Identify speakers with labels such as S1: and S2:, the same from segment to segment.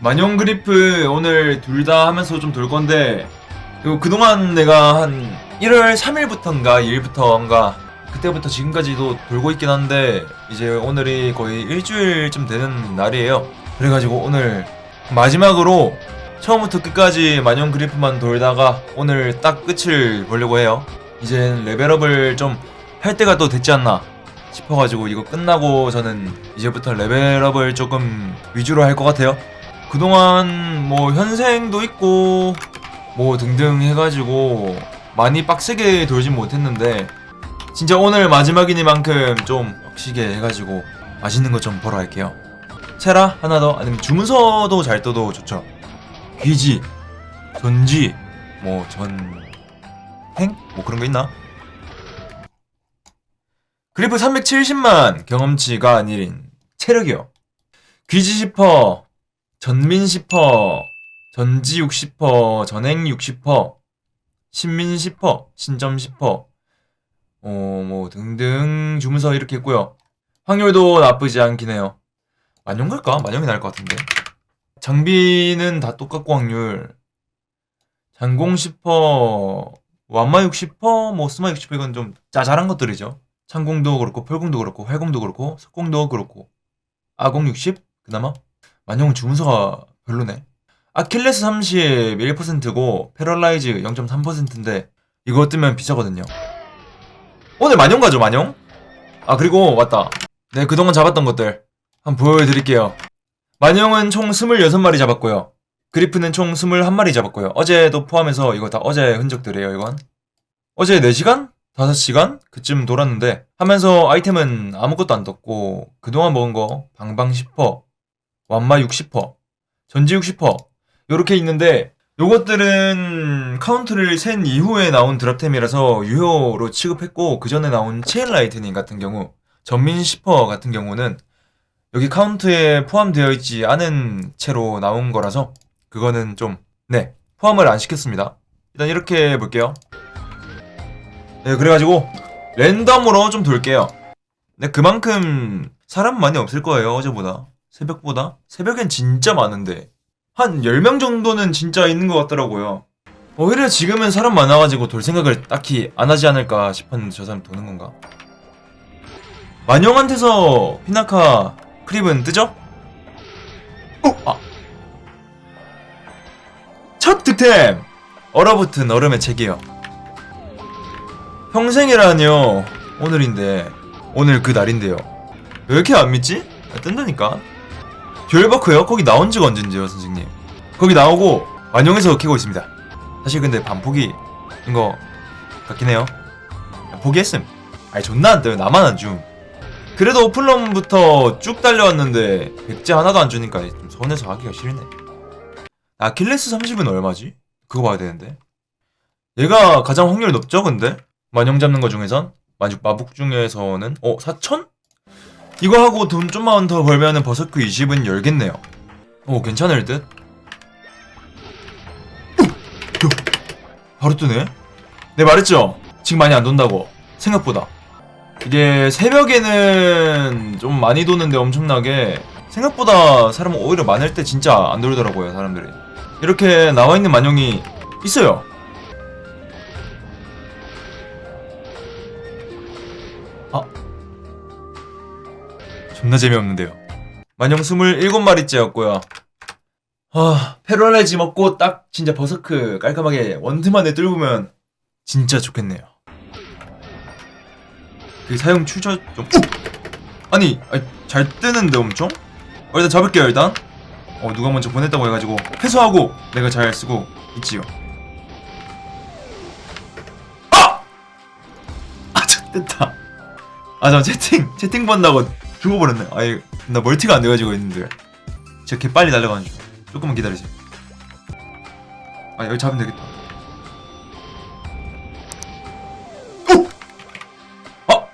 S1: 만용 그리프 오늘 둘 다 하면서 좀 돌 건데 그리고 그동안 내가 한 1월 3일부터인가 2일부터인가 그때부터 지금까지도 돌고 있긴 한데 이제 오늘이 거의 일주일쯤 되는 날이에요. 그래가지고 오늘 마지막으로 처음부터 끝까지 만용 그리프만 돌다가 오늘 딱 끝을 보려고 해요. 이젠 레벨업을 좀 할 때가 또 됐지 않나 싶어가지고 이거 끝나고 저는 이제부터 레벨업을 조금 위주로 할 것 같아요 그동안 뭐 현생도 있고 뭐 등등 해가지고 많이 빡세게 돌진 못했는데 진짜 오늘 마지막이니만큼 좀 빡시게 해가지고 맛있는 거좀 보러 갈게요. 체라 하나 더. 아니면 주문서도 잘 떠도 좋죠. 귀지 전지 뭐 전행? 뭐 그런 거 있나? 그리프 370만 경험치가 아닌 체력이요. 귀지 10% 전민 10%, 전지 60%, 전행 60%, 신민 10%, 신점 10%, 어, 뭐, 등등 주문서 이렇게 있고요 확률도 나쁘지 않긴 해요. 만용 갈까? 만용이 나을 것 같은데. 장비는 다 똑같고 확률. 장공 10%, 완마 60%, 뭐, 스마 60% 이건 좀 짜잘한 것들이죠. 창공도 그렇고, 펄공도 그렇고, 활공도 그렇고, 석공도 그렇고, 아공 60? 그나마? 만용 주문서가 별로네. 아킬레스 31%고 패럴라이즈 0.3%인데 이거 뜨면 비싸거든요. 오늘 만용 가죠 만용? 아 그리고 맞다. 네 그동안 잡았던 것들 한번 보여드릴게요. 만용은 총 26마리 잡았고요. 그리프는 총 21마리 잡았고요. 어제도 포함해서 이거 다 어제 흔적들이에요 이건. 어제 4시간? 5시간? 그쯤 돌았는데 하면서 아이템은 아무것도 안 떴고 그동안 먹은 거 방방 10%, 완마 60%, 전지 60%, 요렇게 있는데 요것들은 카운트를 센 이후에 나온 드랍템이라서 유효로 취급했고 그 전에 나온 체인 라이트닝 같은 경우 전민 10% 같은 경우는 여기 카운트에 포함되어 있지 않은 채로 나온 거라서 그거는 좀 네 포함을 안 시켰습니다. 일단 이렇게 볼게요. 네 그래가지고 랜덤으로 좀 돌게요. 네 그만큼 사람 많이 없을 거예요 어제보다 새벽보다 새벽엔 진짜 많은데 한 10명 정도는 진짜 있는 것 같더라고요 오히려 지금은 사람 많아가지고 돌 생각을 딱히 안 하지 않을까 싶었는데 저 사람 도는 건가? 만영한테서 피나카 크립은 뜨죠? 어? 아. 첫 득템! 얼어붙은 얼음의 책이요 평생이라뇨 오늘인데 오늘 그 날인데요 왜 이렇게 안 믿지? 아, 뜬다니까 별버크요? 거기 나온 지가 언젠지요 선생님? 거기 나오고 완용해서 캐고 있습니다. 사실 근데 반포기 인 거 같긴 해요. 포기했음. 아니 존나 안 떠요. 나만 안 줌 그래도 오픈런부터 쭉 달려왔는데 백제 하나도 안 주니까 좀 서운해서 하기가 싫네. 아킬레스 30은 얼마지? 그거 봐야 되는데. 얘가 가장 확률 높죠 근데? 만용 잡는 거 중에선? 마북 중에서는? 어 4천? 이거 하고 돈 좀만 더 벌면은 버섯크 20은 열겠네요. 오, 괜찮을 듯? 바로 뜨네? 네, 말했죠? 지금 많이 안 돈다고. 생각보다. 이게 새벽에는 좀 많이 도는데 엄청나게 생각보다 사람 오히려 많을 때 진짜 안 돌더라고요, 사람들이. 이렇게 나와 있는 만용이 있어요. 아, 존나 재미없는데요. 만용 27마리째였고요. 아, 페로라이즈 먹고 딱 진짜 버서크 깔끔하게 원트만에 뚫으면 진짜 좋겠네요. 그 사용 추저 좀 우! 아니, 아니, 잘 뜨는데 엄청? 어, 일단 잡을게요 일단. 어 누가 먼저 보냈다고 해가지고 회수하고 내가 잘 쓰고 있지요. 아! 아, 저 됐다. 아, 저 채팅 채팅 본다고 죽어버렸네. 아이, 나 멀티가 안 돼가지고 있는데. 진짜 개 빨리 날아가는 중. 조금만 기다리세요. 아, 여기 잡으면 되겠다. 오! 어!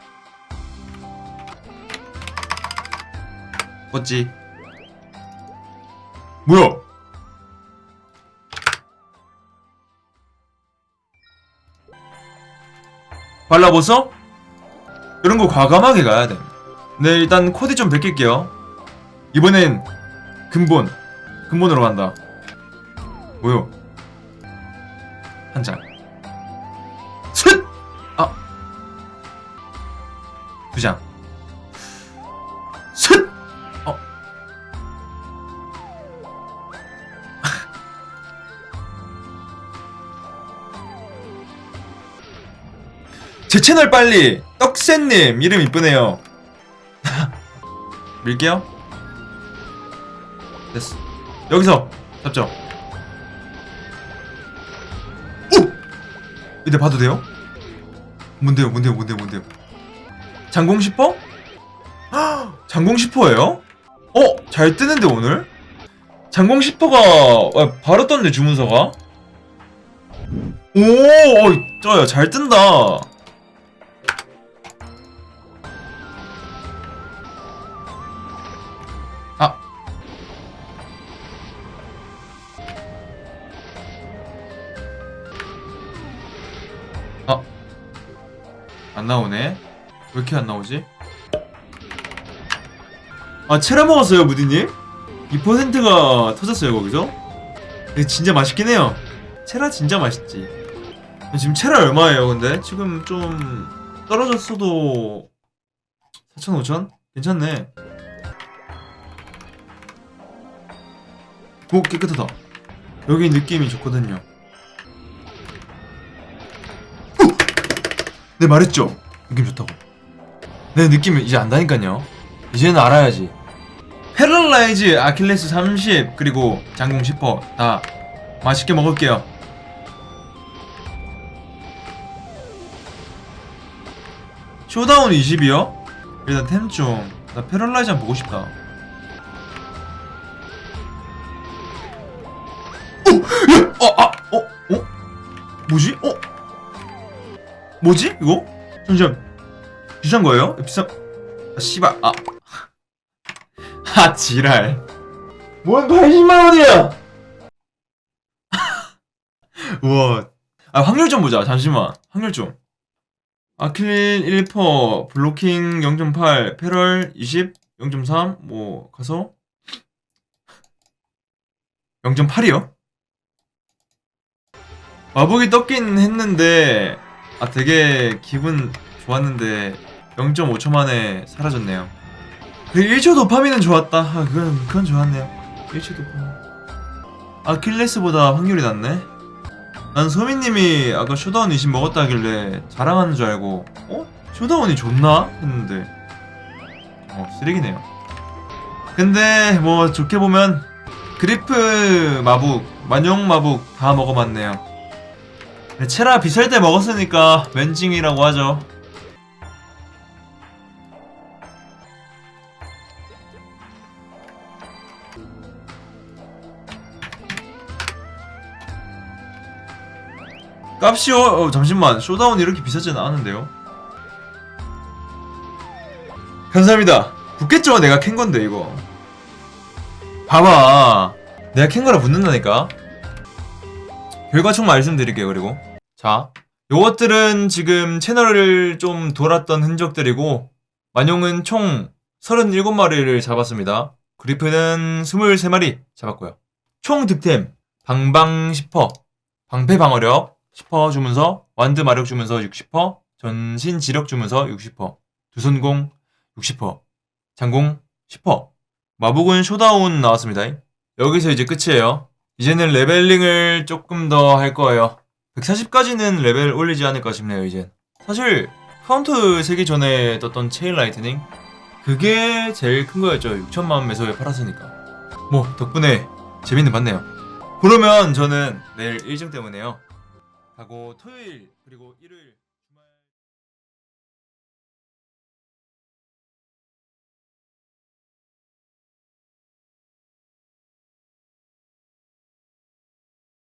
S1: 껐지. 뭐야? 발라보소? 이런 거 과감하게 가야 돼. 네, 일단 코디 좀 베낄게요. 이번엔 근본 근본으로 간다. 뭐요? 한 장. 쉿! 아. 두 장. 쉿! 어. 제 채널 빨리! 떡새님! 이름 이쁘네요. 밀게요. 됐어. 여기서 잡죠. 오! 이때 봐도 돼요? 뭔데요, 뭔데요, 뭔데요, 뭔데요? 장공 10퍼? 장공 10퍼예요? 어? 잘 뜨는데 오늘? 장공 10퍼가 아, 바로 떴네 주문서가 오! 어, 떠요 잘 뜬다 안 나오네. 왜 이렇게 안 나오지? 아, 체라 먹었어요, 무디님? 2%가 터졌어요, 거기서? 근데 진짜 맛있긴 해요. 체라 진짜 맛있지. 지금 체라 얼마예요, 근데? 지금 좀 떨어졌어도 4천, 5천? 괜찮네. 오, 깨끗하다. 여기 느낌이 좋거든요. 네 말했죠. 느낌 좋다고. 네 느낌 이제 안다니까요. 이제는 알아야지. 패럴라이즈 아킬레스 30 그리고 장공 10퍼 다 맛있게 먹을게요. 쇼다운 20이요? 일단 템 좀 나 패럴라이즈 한번 보고 싶다 뭐지? 이거? 잠시만 비싼 거예요? 비싼 아 씨발 아. 아 지랄 뭔 80만원이야 우와 아 확률 좀 보자 잠시만 확률 좀 아킬릴 1퍼 블로킹 0.8 패럴 20 0.3 뭐 가서 0.8이요? 마북이 떴긴 했는데 아 되게 기분 좋았는데 0.5초 만에 사라졌네요. 그 1초 도파민은 좋았다. 아 그건 그건 좋았네요. 1초 도파민. 아킬레스보다 확률이 낮네. 난 소민님이 아까 쇼다운 20 먹었다 하길래 자랑하는 줄 알고 어? 쇼다운이 좋나? 했는데 어 쓰레기네요. 근데 뭐 좋게 보면 그리프 마북, 만용 마북 다 먹어봤네요. 체라 비쌀 때 먹었으니까 멘징이라고 하죠. 값이요? 어, 잠시만 쇼다운 이렇게 비싸지는 않은데요? 감사합니다. 붙겠죠? 내가 캔 건데 이거. 봐봐. 내가 캔 거라 붙는다니까. 결과총 말씀드릴게요 그리고. 자 요것들은 지금 채널을 좀 돌았던 흔적들이고 만용은 총 37마리를 잡았습니다. 그리프는 23마리 잡았고요. 총 득템 방방 10퍼 방패 방어력 10퍼 주문서 완드 마력 주문서 60퍼 전신 지력 주문서 60퍼 두손공 60퍼 장공 10퍼. 마북은 쇼다운 나왔습니다. 여기서 이제 끝이에요 이제는 레벨링을 조금 더 할 거예요. 140까지는 레벨 올리지 않을까 싶네요, 이제. 사실, 카운트 3기 전에 떴던 체인 라이트닝? 그게 제일 큰 거였죠. 6천만 매소에 팔았으니까. 뭐, 덕분에 재밌는 봤네요. 그러면 저는 내일 일정 때문에요. 하고 토요일, 그리고 일요일.